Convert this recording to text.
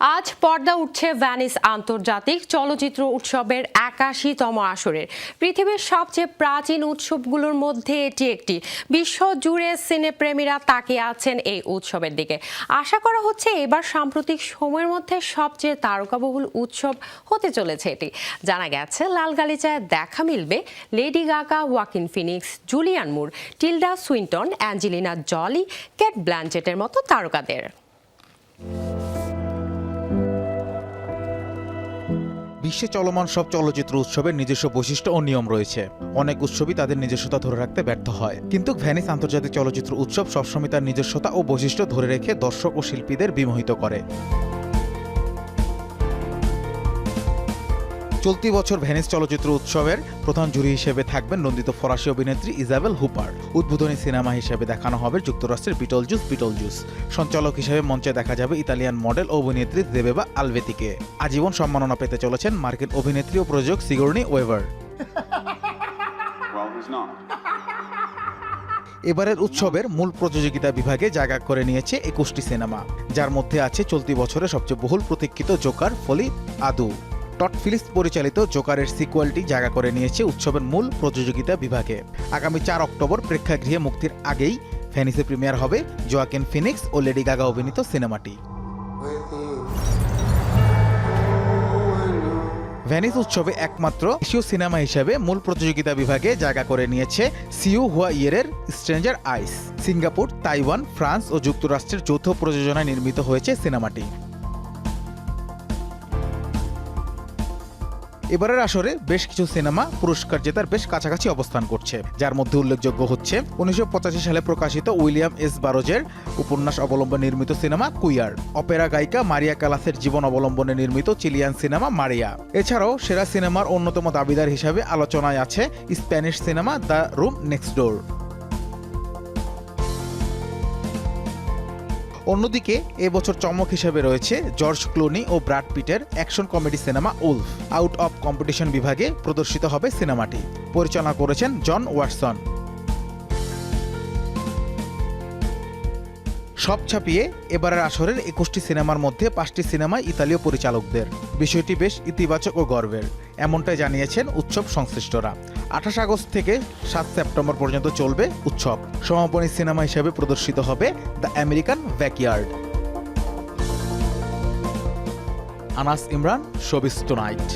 আজ পর্দা উঠছে ভ্যানিস আন্তর্জাতিক চলচ্চিত্র উৎসবের একাশিতম আসরের। পৃথিবীর সবচেয়ে প্রাচীন উৎসবগুলোর মধ্যে এটি একটি। বিশ্ব জুড়ে সিনেপ্রেমীরা তাকিয়ে আছেন এই উৎসবের দিকে। আশা করা হচ্ছে এবার সাম্প্রতিক সময়ের মধ্যে সবচেয়ে তারকাবহুল উৎসব হতে চলেছে এটি। জানা গেছে লাল গালিচায় দেখা মিলবে Lady Gaga, Joaquin Phoenix, Julianne Moore, Tilda Swinton, Angelina Jolie, Cate ব্ল্যাঞ্চেটের মতো তারকাদের। বিশ্বে চলমান সব চলচ্চিত্র উৎসবের নিজস্ব বৈশিষ্ট্য ও নিয়ম রয়েছে। অনেক উৎসবই তাদের নিজস্বতা ধরে রাখতে ব্যর্থ হয়। কিন্তু ভ্যানিস আন্তর্জাতিক চলচ্চিত্র উৎসব সবসময় তার নিজস্বতা ও বৈশিষ্ট্য ধরে রেখে দর্শক ও শিল্পীদের বিমোহিত করে। চলতি বছর ভ্যানিস চলচ্চিত্র উৎসবের প্রধান জুরি হিসেবে থাকবেন নন্দিত ফরাসি অভিনেত্রী ইজাবেল হুপার। উদ্বোধনী সিনেমা হিসেবে দেখানো হবে যুক্তরাষ্ট্রের বিটল জুস বিটল জুস সঞ্চালক হিসেবে মঞ্চে দেখা যাবে ইতালিয়ান মডেল ও অভিনেত্রী দেবেবা আলভেতিকে আজীবন সম্মাননা পেতে চলেছেন মার্কিন অভিনেত্রী ও প্রযোজক সিগর্নি ওয়েভার? এবারের উৎসবের মূল প্রতিযোগিতা বিভাগে জায়গা করে নিয়েছে একুশটি সিনেমা। যার মধ্যে আছে চলতি বছরে সবচেয়ে বহুল প্রতীক্ষিত জোকার ফলি আদু। টট ফিলিস পরিচালিত জোকারের সিকুয়ালটি জায়গা করে নিয়েছে উৎসবের মূল প্রতিযোগিতা বিভাগে। আগামী চার অক্টোবর প্রেক্ষাগৃহে মুক্তির আগেই ফ্যানিসে প্রিমিয়ার হবে জোয়াকিন ফিনিক্স ও লেডি গাগা অভিনীত সিনেমাটি। ভ্যানিস উৎসবে একমাত্র এশীয় সিনেমা হিসেবে মূল প্রতিযোগিতা বিভাগে জায়গা করে নিয়েছে Siew Hua ইয়েরের stranger eyes. Singapore, Taiwan, France ও যুক্তরাষ্ট্রের যৌথ প্রযোজনায় নির্মিত হয়েছে সিনেমাটি। এবারের আসরে বেশ কিছু সিনেমা পুরস্কার জেতার বেশ কাছাকাছি অবস্থান করছে। যার মধ্যে উল্লেখযোগ্য হচ্ছে উনিশশো পঁচাশি সালে প্রকাশিত উইলিয়াম এস বারোজের উপন্যাস অবলম্বনে নির্মিত সিনেমা কুইয়ার। অপেরা গায়িকা মারিয়া কালাসের জীবন অবলম্বনে নির্মিত চিলিয়ান সিনেমা মারিয়া। এছাড়াও সেরা সিনেমার অন্যতম দাবিদার হিসাবে আলোচনায় আছে Spanish cinema the room next door. অন্যদিকে এবছর চমক হিসেবে রয়েছে জর্জ ক্লুনি ও Brad পিটের action comedy cinema wolf. Out of competition বিভাগে প্রদর্শিত হবে সিনেমাটি। পরিচালনা করেছেন জন ওয়াটসন। সব ছাপিয়ে এবারের আসরের একুশটি সিনেমার মধ্যে পাঁচটি সিনেমা ইতালীয় পরিচালকদের। বিষয়টি বেশ ইতিবাচক ও গর্বের। এমনটাই জানিয়েছেন উৎসব সংশ্লিষ্টরা। আঠাশ আগস্ট থেকে সাত সেপ্টেম্বর পর্যন্ত চলবে উৎসব। সমাপনী সিনেমা হিসেবে প্রদর্শিত হবে the American backyard. Anas Imran showbiz tonight.